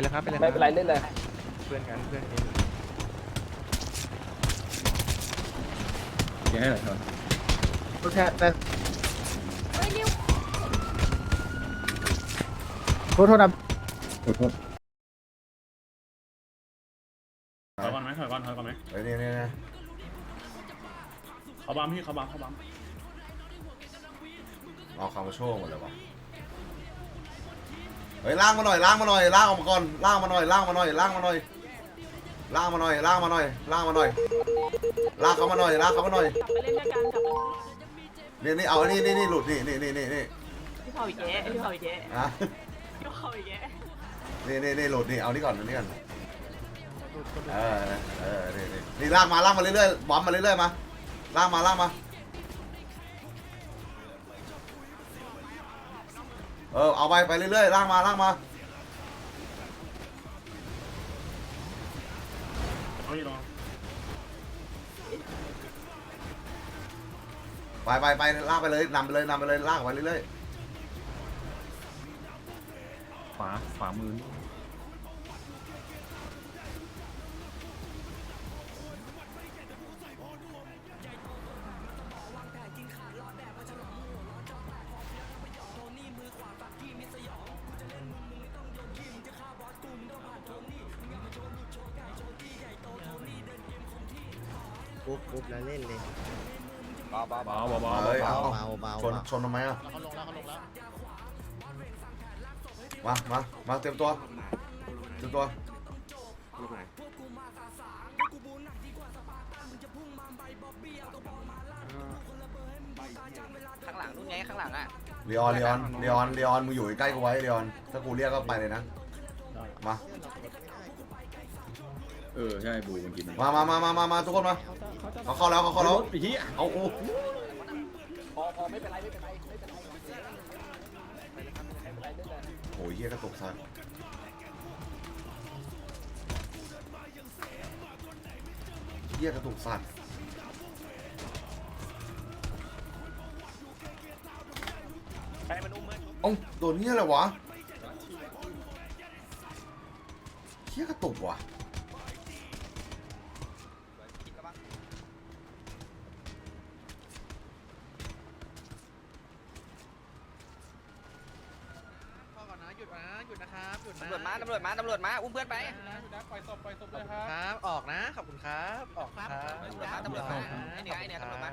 เลยครับไปเลยไม่เป็นไรเล่นเลยเพื่อนกันเพื่อนเองยังให้หน่อยครับรถแท้แต่โทษโทษนะขอโทษถอยก่อนไหมถอยก่อนถอยก่อนไหมเฮ้ยนี่นี่นี่เขาบัมพี่เขาบัมเขาบัมเอาคำมาโชว์หมดเลยวะ เฮ้ยล่างมาหน่อยล่างมาหน่อยล่างออกมาก่อนล่างมาหน่อยล่างมาหน่อยล่างมาหน่อยล่างมาหน่อยล่างมาหน่อยล่างมาหน่อยลากเขามาหน่อยลากเขามาหน่อยกลับไปเล่นด้วยกันกลับไปนี่นี่เอานี่นี่นี่หลุดนี่นี่นี่นี่นี่พี่เผาอีกแย่พี่เผาอีกแย่อะพี่เผาอีกแย่นี่นี่นี่หลุดนี่เอานี่ก่อนเอานี่ก่อนเออเออนี่นี่นี่ลากมาลากมาเรื่อยๆบอมมาเรื่อยๆมาลากมาลากมา เออเอาไปไปเรื่อยๆลากมาลากมาเอาอีกรอไปไปไปลากไปเลยนำไปเลยนำไปเลยลากไปเรื่อยๆ ขวาขวามือ บปุ๊บแล้วเล่นเลยเบาเบาเบาๆเฮ้ยเอา เมาเมาชนชนทำไมอะมามามาเตรียมตัวเตรียมตัวข้างหลังนู่นไงข้างหลังอะเลออนเลออนเลออนเลออนมึงอยู่ใกล้กูไว้เลออนถ้ากูเรียกก็ไปเลยนะมาเออ ใช่บูมันกินมันมามามามามามาทุกคนมา เขาเข้าแล้วเขาเข้าแล้วไอ้เหี้ยเอาโอ้พอพอไม่เป็นไรไม่เป็นไรไม่เป็นไรไม่เป็นไรไม่เป็นไรเล่นเลยโหเฮียกระตุกสันเฮียกระตุกสันไปมันอุ้มมือเอ้าโดนเฮียอะไรวะเฮียกระตุกว่ะ ตำรวจมา ตำรวจมาตำรวจมา อุ้มเพื่อนไปครับ ออกนะ ขอบคุณครับ ออกครับตำรวจมาไอ้เนี่ยไอ้เนี่ยตำรวจมา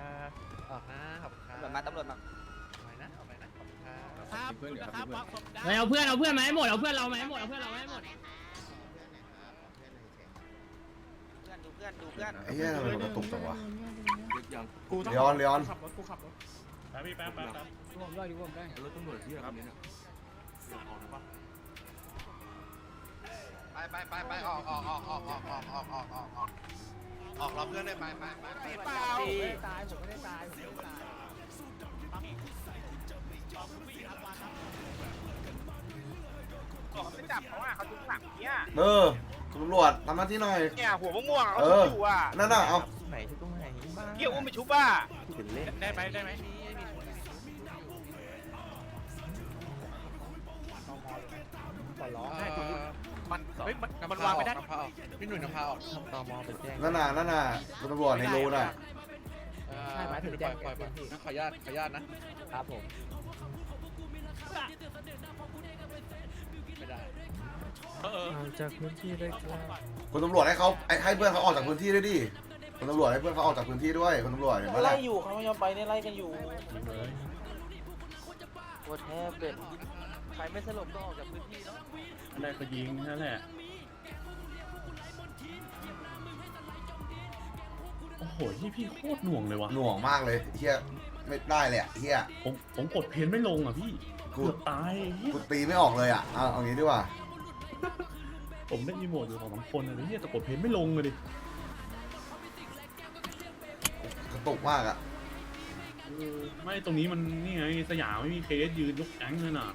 ออกนะ ขอบคุณครัตำรวจมาตำรวจมาออกนะออกนะขอบคุณครับเพื่อนเหลือครับเพื่อนไม่เอาเพื่อนเอาเพื่อนมาให้หมดเอาเพื่อนเรามาให้หมดเอาเพื่อนเรามาให้หมดเพื่อนดูเพื่อนดูเพื่อนไอ้เฮียทำไมมันกระตุกจังวะกูต้องเลออนเลออนขับรถกูขับรถแป๊บพี่แป๊บแป๊บแป๊บ ไปไปไปไปออกออกออกออกออกออกออกออกออกออกออกเราเพื่อนเลยไปไปไปไปเปล่าไม่ตายผมไม่ได้ตายผมไม่ได้ตายไม่จับเขาอะเขาจุกหลังเนี่ยเออตำรวจทำหน้าที่หน่อยเนี่ยหัวม่วงๆเขาเอออยู่อะนั่นน่ะเอาไหนที่ตรงไหนบ้างเกี่ยวอุ้มไปชุบอะถึงเล่นได้ไหมได้ไหมขอร้อง มันเฮ้ยมันมันวางไม่ได้พี่หนุ่ยนภาออกตมไปแจ้งนั่นน่ะนั่นน่ะคุณตำรวจในรูน่ะใช่หมายถึงแจ้งปล่อยปล่อยขออนุญาตขออนุญาตนะครับผมไม่ได้เออจากพื้นที่ได้ครับคุณตำรวจให้เขาให้ให้เพื่อนเขาออกจากพื้นที่ด้วยดิคุณตำรวจให้เพื่อนเขาออกจากพื้นที่ด้วยคุณตำรวจเห็นไหมไล่ล่ะอยู่เขาไม่ยอมไปเนี่ยไล่กันอยู่ปวดแทบเป็น ใครไม่สลบก็ออกจากพื้นที่เนาะได้ก็ยิงนั่นแหละ โอ้โหพี่พี่โคตรหน่วงเลยวะหน่วงมากเลยเฮียไม่ได้เลยอะเฮียผมผมกดเพนไม่ลงอะพี่กูเกือบตายเหี้ยกูตีไม่ออกเลยอะเอาเอางี้ดีกว่าผมได้รีโมทอยู่ของบางคนอะไรเงี้ยแต่กดเพนไม่ลงเลยดิกระตุกมากอะเออไม่ตรงนี้มันนี่ไงสยามไม่มีเคสยืนยกแก๊งเลยน่ะ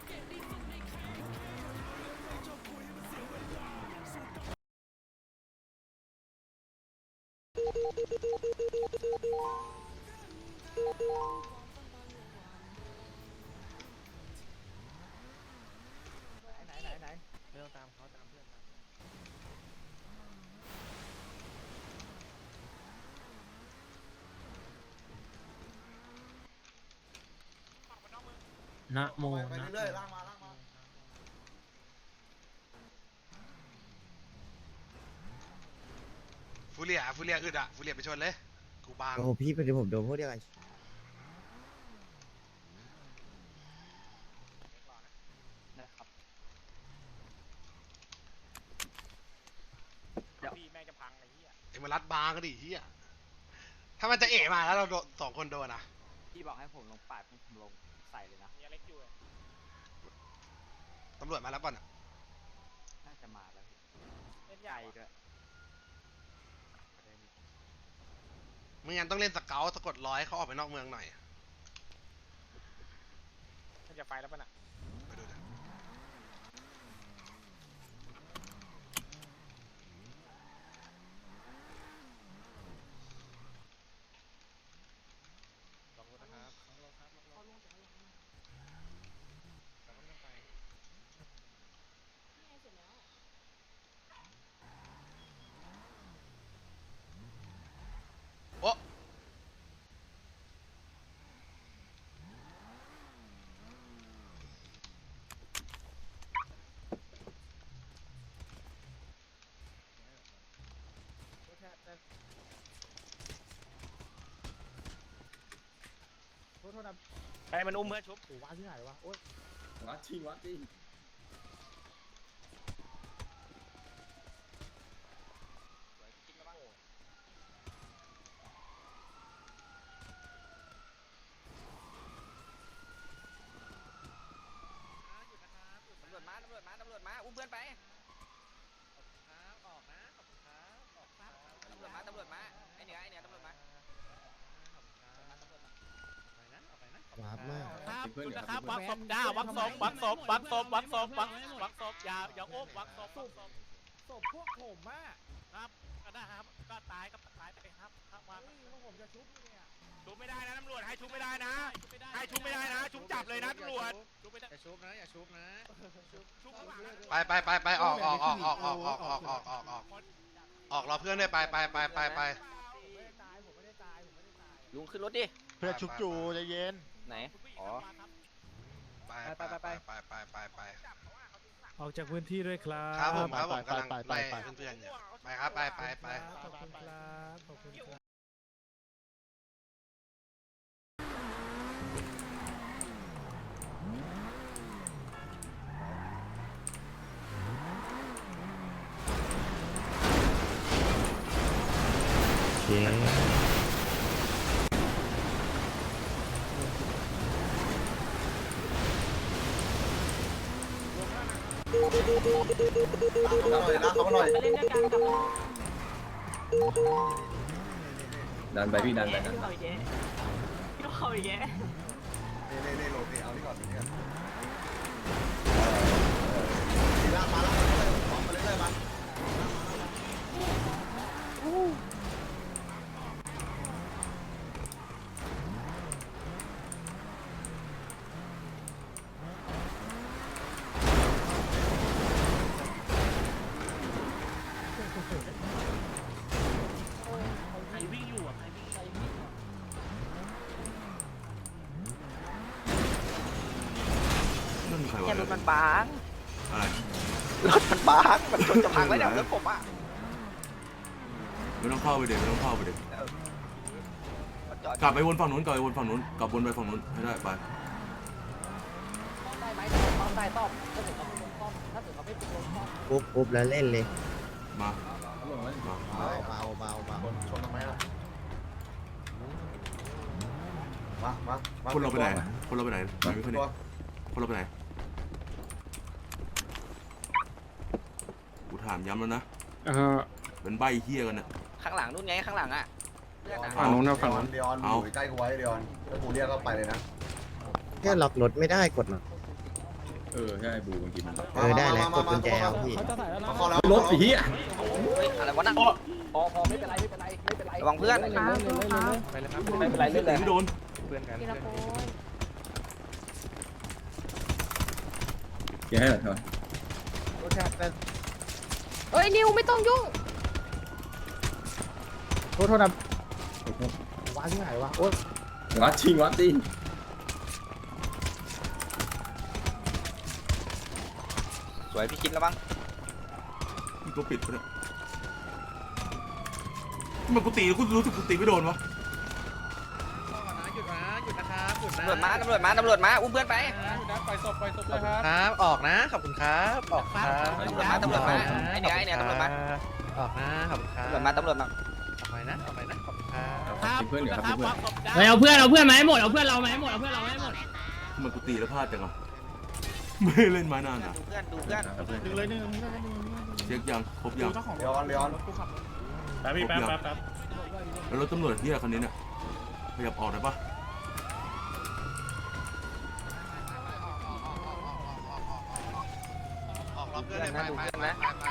นะโมไปนะเรื่อยๆลากมาลากมาฟูเรียฟูเรียอึดอะฟูเรียไปชนเลยกูบางโอ้พี่เป็นผมโดนพวกเดียวกันพี่แม่งจะพังไอ้เหี้ยเอ็มรัดบางก็ดิเฮียถ้ามันจะเอะมาแล้วเราโดนสองคนโดนอะพี่บอกให้ผมลงปาดผมลง ใส่เลยนะ มีอเล็กอยู่อะตำรวจมาแล้วก่อนอะน่าจะมาแล้วพี่เล่นใหญ่ด้วยไม่งั้นต้องเล่นสเกลสะกดร้อยเขาออกไปนอกเมืองหน่อย มันจะไฟแล้วป่ะน่ะ ทษนะไอ้มันอุ้มเพื่อชุบโอ้วาที่ไหนวะโอ้ยวะจริงวะจริง นเหลือนะคครัรับบวักศพจ้าวักศพวักศพวักศพวักศพวักวักศพอย่าอย่าอุ้มวักศพวักศพศพพวกผมอะครับก็ได้ครับก็ตายก็ตายไปครับครับวางผมจะชุบเนี่ยชุบไม่ได้นะตำรวจให้ชุบไม่ได้นะ ให้ชุบไม่ได้นะ ชุบจับเลยนะตำรวจชุบไม่ได้อย่าชุบนะอย่าชุบนะชุบข้างหลังนะไปไปไปไปออกออกออกออกออกออกออกออกออกออกออกรอเพื่อนด้วยไปไปไปไปไปลุงขึ้นรถดิเพื่อนชุบจูใจเย็นไหนอ๋อ ไปไปไปไปไปไปไปออกจากพื้นที่ด้วยครับครับผมครับผมกำลังไล่เพื่อนๆอยู่ไปครับไปไปไปขอบคุณครับขอบคุณครับโอเค ลากเขามา หน่อยลากเขามาหน่อยไปเล่นด้วยกันกับดันไปพี่ดันไปเจ๊ดันพี่เขาอีกแยะพี่เขาอีกแยะนี่นี่นี่โหลดนี่เอานี่ก่อนนี่ก่อนลากมาลากมาเรื่อยๆบอมมาเรื่อยๆมา ถมันบางรถมันบางมันชนจะพังแล้วเนี่ยรถผมอะไม่ต้องเข้าไปเด็กไม่ต้องเข้าไปเด็กมันจอดกลับไปวนฝั่งนู้นกลับไปวนฝั่งนู้นกลับวนไปฝั่งนู้นให้ได้ไปได้ไหมต้องได้ต้อมถ้าถึงเขาไม่ลงต้อมถ้าถึงเขาไม่ลงต้อมปุ๊บปุ๊บแล้วเล่นเลยมาลงแล้วมาเบาเบาเบาเบาชนทำไมล่ะมามามาคนเราไปไหนคนเราไปไหนไหนไม่ค่อยตัวเนี่ยคนเราไปไหนกูถามย้ำแล้วนะ เออเป็นใบเฮี้ยกันเนี่ยข้างหลังนู่นไงข้างหลังอะเพื่อนอะฝั่งนู้นนะฝั่งนู้น เดียอนอยู่ใกล้กูไว้เดียอนถ้ากูเรียกก็ไปเลยนะแค่ล็อกรถไม่ได้กดหน่อย เออ ใช่ บูมันกินมันเออได้แล้วกดกุญแจเอาพี่ มาเข้าแล้วรถสีเหี้ยเฮ้ยอะไรวะน่ะพอพอไม่เป็นไรไม่เป็นไรไม่เป็นไรระวังเพื่อนครับครับไปเลยครับไม่เป็นไรเล่นเลยไม่โดนเพื่อนกันทีละคนแกให้หน่อยเถอะ เอ้ยนิวไม่ต้องยุ่งโทษโทษนะว้าที่ไหนวะโอ๊วัดจริงวัดจริงสวยพี่คิดแล้วมั้งมีตัวปิดปะเนี่ยทำไมันกูตีแล้วกูรู้สึกกูตีไม่โดนวะ หยุดนะหยุดนะครับหยุดตำรวจมาตำรวจมาตำรวจมาอุ้มเพื่อนไป ล่อยศพปล่อยศพขเลอบยคุคณรับ ครับ ออกนะ ขอบคุณครับ ออกครับตำรวจมาตำรวจมาไอ้เนี่ยไอ้เนี่ยตำรวจมา ออกนะ ขอบคุณครับตำรวจมาตำรวจมา ออกไปนะ ออกไปนะ ขอบคุณครับ ครับเพื่อนเดี๋ยวครับครับเพื่อนวางศพได้เฮ้ยเอาเพื่อนเอาเพื่อนมาให้หมดเอาเพื่อนเรามาให้หมดเอาเพื่อนเรามาให้หมดทำไมันกูตีแล้วพลาดจังอะ ไม่เล่นไม้นานอะ ดูเพื่อนดูเพื่อนครับเพื่อนดึงเลยดึงเช็คยัง ครบยังเจ้าของเดี๋ยวก่อนเดี๋ยวก่อน แป๊บพี่แป๊บแป๊บแป๊บแล้วรถตำรวจที่คันนี้เนี่ยขยับออกได้ปะ ออก รอบเพื่อนได้ไปไปไปไป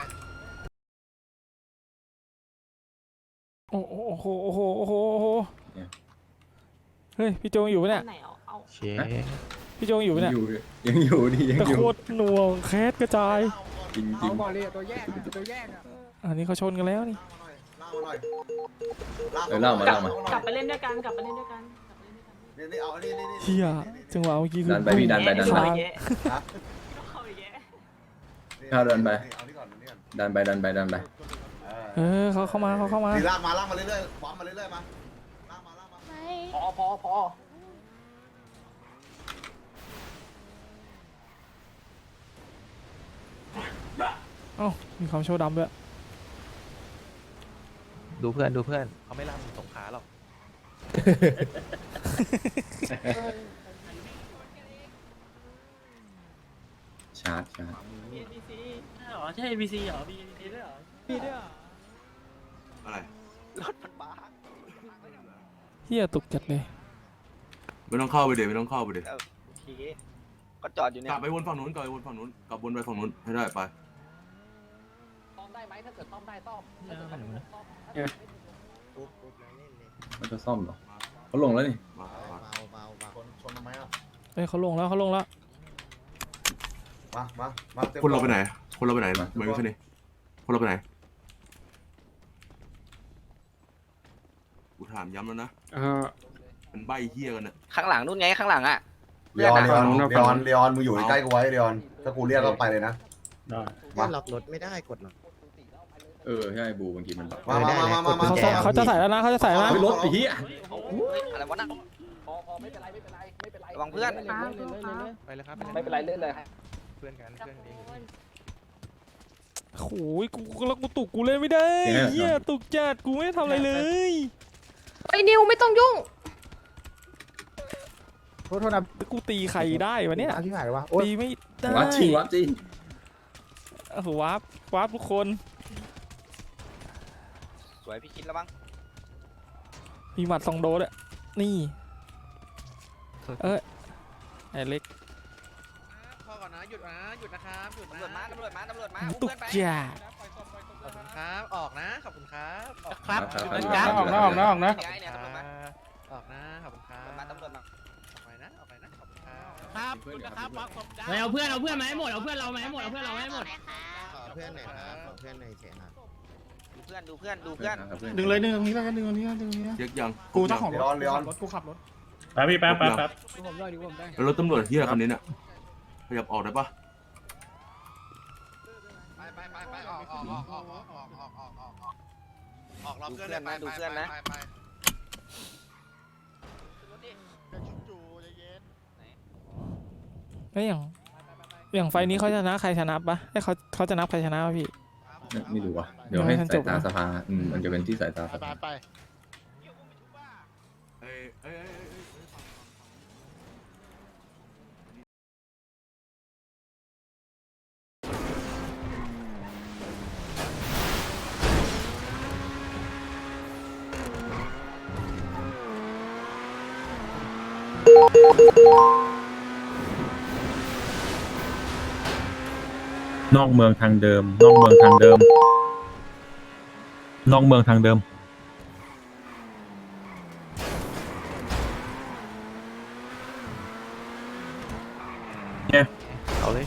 โอ้โหโอ้โหโอ้โหโอ้โหโอ้โหเฮ้ยพี่โจงอยู่ปะเนี่ยไหนเอาเอาเชพี่โจงอยู่ปะยัเนี่ยงอยู่ยังอยู่ดิยังแต่อยู่โคตรหน่วงแคสกระจาย จริงจริงอันนี้เขาชนกันแล้วนี่ล่างมาหน่อยเออเล่ามาเล่ามากลับไปเล่นด้วยกันกลับไปเล่นด้วยกันกลับไปเล่นด้วยกัน นี่นี่เอาอันนี่นี่นี่เฮียจังหวะเมื่อกี้คือดันไปพี่ดันไปดันไปเข้าอีกแยะ ฮะ เข้าอีกแยะ เข้าเดินไป เอานี่ก่อนเอานี่ก่อนดันไปดันไปดันไปเออเขาเข้ามาเขาเข้ามานี่ลากมาลากมาเรื่อยๆปั๊มมาเรื่อยๆมาลากมาลากมาพอพอพอเอ้ามีความโชว์ดำด้วยดูเพื่อนดูเพื่อนเขาไม่ล่ามึงสงขาหรอกชาร์จชาร์จพีเอ็นบีซีอ๋อ ใช่ NPC เหรอมี NPC ด้วยเหรออะไรรถมันบ้าเฮียตกจัดเลย ไม่ต้องเข้าไปเดี๋ยวไม่ต้องเข้าไปเดี๋ยวโอเคก็จอดอยู่เนี่กยลับไปวนฝั่งนู้นกลับไปวนฝั่งนู้นกลับวนไปฝั่งนู้นให้ได้ไปต้อมได้ไหมถ้าเกิดต้อมได้ต้อมปุ๊บปุ๊บแล้วเล่นเลยมันจะซ่อมเหรอเขาลงแล้วนี่มามาเบาเบาเบาชนชนทำไมอะ เอ้ยเขาลงแล้วเขาลงแล้ว มา มา มาต็มคนเราไปไหน คนเราไปไหนไม่มีคนนี้คนเราไปไหนกูถามย้ำแล้วนะเออ มันใบเฮี้ยกันน่ะข้างหลังนู่นไงข้างหลังอะเลียนเพื่เลียอนนอะเลียนเลียนมึงอยู่ใกล้กูไว้เลียนถ้ากูเรียกก็ไปเลยนะได้เพื่อนล็อกรถไม่ได้กดหน่อยเออใช่บูบางทีมันแบบมามามามามาเขาใส่เขาจะใส่แล้วนะเขาจะใส่แล้วนะเฮ้ยรถไอ้เหี้ยอะไรวะน่ะพอพอไม่เป็นไรไม่เป็นไรไม่เป็นไรระวังเพื่อนครับครับไปเลยครับไม่เป็นไรเล่นเลยเพื่อนกันเพื่อนเอง โอ้ยกูแล้วกูตุกกูเล่นไม่ได้เฮียตุกจัดกูไม่ได้ทำอะไรเลยไอ้นิวไม่ต้องยุ่งโทษโทษนะกูตีใครได้วะเนี่ยที่ไหนวะตีไม่ได้วัดจริงวัดจริงโอ้โหวาร์ปวาร์ปทุกคน สวยพี่คิดแล้วบ้างมีหมัดสองโดสอะนี่ เอ้ยไอเล็กพ่อก่อนนะ หยุดนะหยุดนะครับหยุดนะตำรวจมาตำรวจมาตำรวจมาอุ้มตุกเพื่อนไปจัดขอบคุณครับออกนะขอบคุณครับออกครับครับเป็นคจ้ารับ ออกนะออกนะออกนะไอ้เนี่ยตำรวจมาออกนะขอบคุณครับตำรวจมาตำรวจมาออกไปนะออกไปนะขอบคุณครับครับคุณนะครับวางศพได้เฮ้ยเอาเพื่อนเอาเพื่อนมาให้หมดเอาเพื่อนเรามาให้หมดเอาเพื่อนเรามาให้หมดขอเพื่อนหน่อยครับขอเพื่อนหน่อยเฉยครับดูเพื่อนดูเพื่อนดูเพื่อนครับเพื่อนดึงเลยดึงตรงนี้แล้วกันดึงตรงนี้ดึงตรงนี้เช็คยังกูเจ้าของเลียนเลียนรถกูขับรถแป๊บพี่แป๊บแป๊บแป๊บผมได้ดิผมได้แล้วรถตำรวจที่คันนี้เนี่ยข ยับออกได้ปะไปไปไปไปออกออกออกออกออกออกออกออกออกออกออกรอบเพื่อนได้ไปไปไปไปไปแล้วอย่างอย่างไฟล์นี้เขาชนะใครชนะปะเอ้ยเขาเขาจะนับใครชนะวะพี่ไม่รู้ว่ะ เดี๋ยวให้เดี๋ยวให้สายจบตานะสภา อืม มันจะเป็นที่สายตาสภาเนอกเมืองทางเดิม นอกเมืองทางเดิม นอกเมืองทางเดิม เนี่ยเอาเลย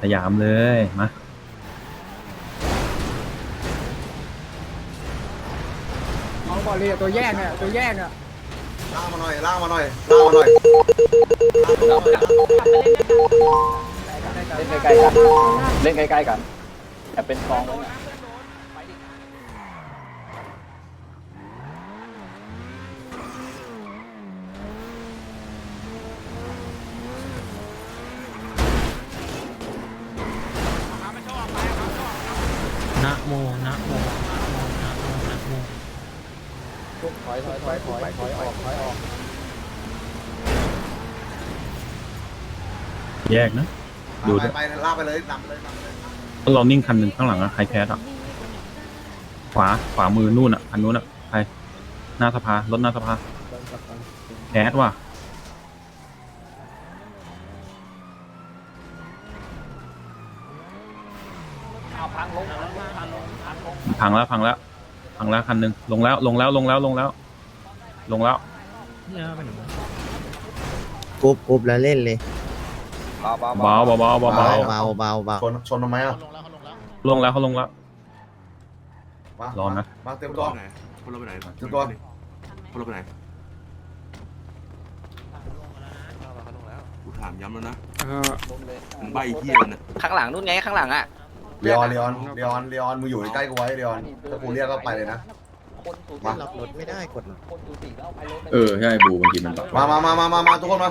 สยามเลย มา เอาบอลเลยตัวแยกเนี่ยตัวแยกเนี่ย ล่างมาหน่อยล่างมาหน่อยล่างมาหน่อยกลับไปเล่นด้วยกันเล่นใกล้ๆกัน เล่นใกล้ๆกันแต่เป็นกองไว้เนี่ยนะโมนะโมนะโมนะโม ถอยถอยถอยถอยถอยออกถอยออกแยกนะ ดูไปด้วยไปลากไปเลยนำเลยนำเลยถ้าเรานิ่งคันหนึ่งข้างหลังอะใครแคสอะขวาขวามือนู่นอะคันนู้นอะใครหน้าสภารถหน้าสภาแคสว่ะพังแล้วพังแล้ว พังแล้วคันหนึ่งลงแล้วลงแล้วลงแล้วลงแล้ว ลงแล้วกรุ๊ปกรุ๊ปแล้วเล่นเลยเบาเบาเบาเบาเบาเบาเบาเบาเบาเบาชนชนทำไมอะลงแล้วเขาลงแล้ว มารอนะ มาเต็มพตัวลไปไหนพลไปไหนจุดก่อนพลไปไหนกูถามย้ำแล้วนะลงเลยมึงใบเฮียน่ะข้างหลังนู่นไงข้างหลังอะ เลียนเลียนเลียนเลียนมึงอยู่ใกล้กูไว้เลียนถ้ากูเรียกก็ไปเลยนะคนสูมาล็อกรถไม่ได้กดหน่อยคนสูสีแล้วไปรถเออใช่บูบางทีมันบักมามามามามามาทุกคนมา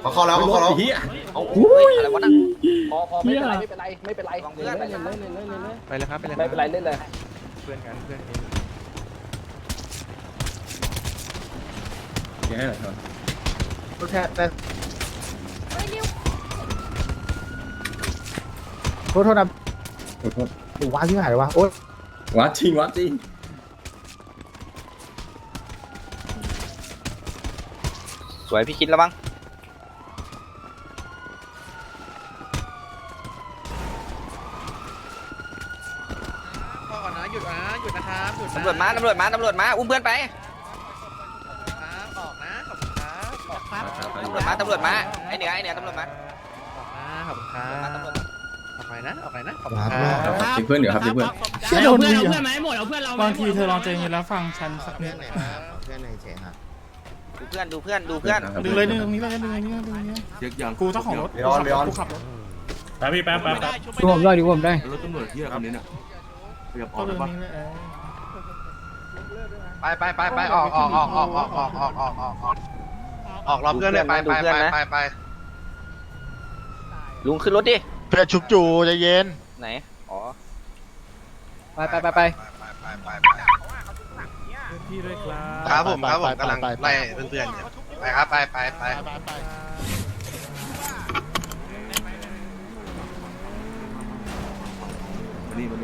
เขาเข้าแล้วเขาเข้าแล้วเอาอะไรวะนั่งพอพอไม่เป็นไรไม่เป็นไรไม่เป็นไรเพื่อนไปเลยไปเลยครับไปเลยไม่เป็นไรเล่นเลยเพื่อนกันเพื่อนแค่ไหนครับแค่แต่โทษโทษนะ ขอโทษดูว้าที่ไหนวะโอ๊ยวัดจริงวัดจริงสวยพี่คิดแล้วบ้างพ่อก่อนนะหยุดนะหยุดนะครับหยุดนะตำรวจมาตำรวจมาตำรวจมาอุ้มเพื่อนไปครับออกนะขอบคุณครับออกครับตำรวจมาตำรวจมาไอเหนือไอเหนือตำรวจมาออกนะขอบคุณครัมาบตำรวจ ออกไปนะออกไปนะขอบคุว้าณครับทิ้งเพื่อนเดี๋ยวครับทิ้งเพื่อนเอาเพื่อนเอาเพื่อนไหมหมดเอาเพื่อนเราบางทีเธอลองใจเย็นแล้วฟังฉันสักเพื่นิอดนไหนครับเพื่อนไหนเฉยครับดูเพื่อนดูเพื่อนดูเพื่อนดึงเลยดึงตรงนี้เลยดึงตรงนี้ดึงตรงนี้เช็คยังกูเจ้าของรถเลียนเลียนกูขับรถแป๊บพี่แป๊บแป๊บแป๊บดูผมได้ดูผมได้แล้วรถตำรวจเฮียคนนี้น่ะขยับอก็อกดึได้งปะนี้เลยเออไปไปไปไปออกออกออกออกออกออกออกออกออกออกออกรอเพื่อนด้วยไปไปไปไปไปลุงขึ้นรถดิเพื่อนชุบจูใจเย็นไหน อ๋อ ไปไปไปไปพี่ด้วยครับครับผมครับผมกำลังไล่เพื่อนๆอยู่ไปครับไปไปไปมานี่มา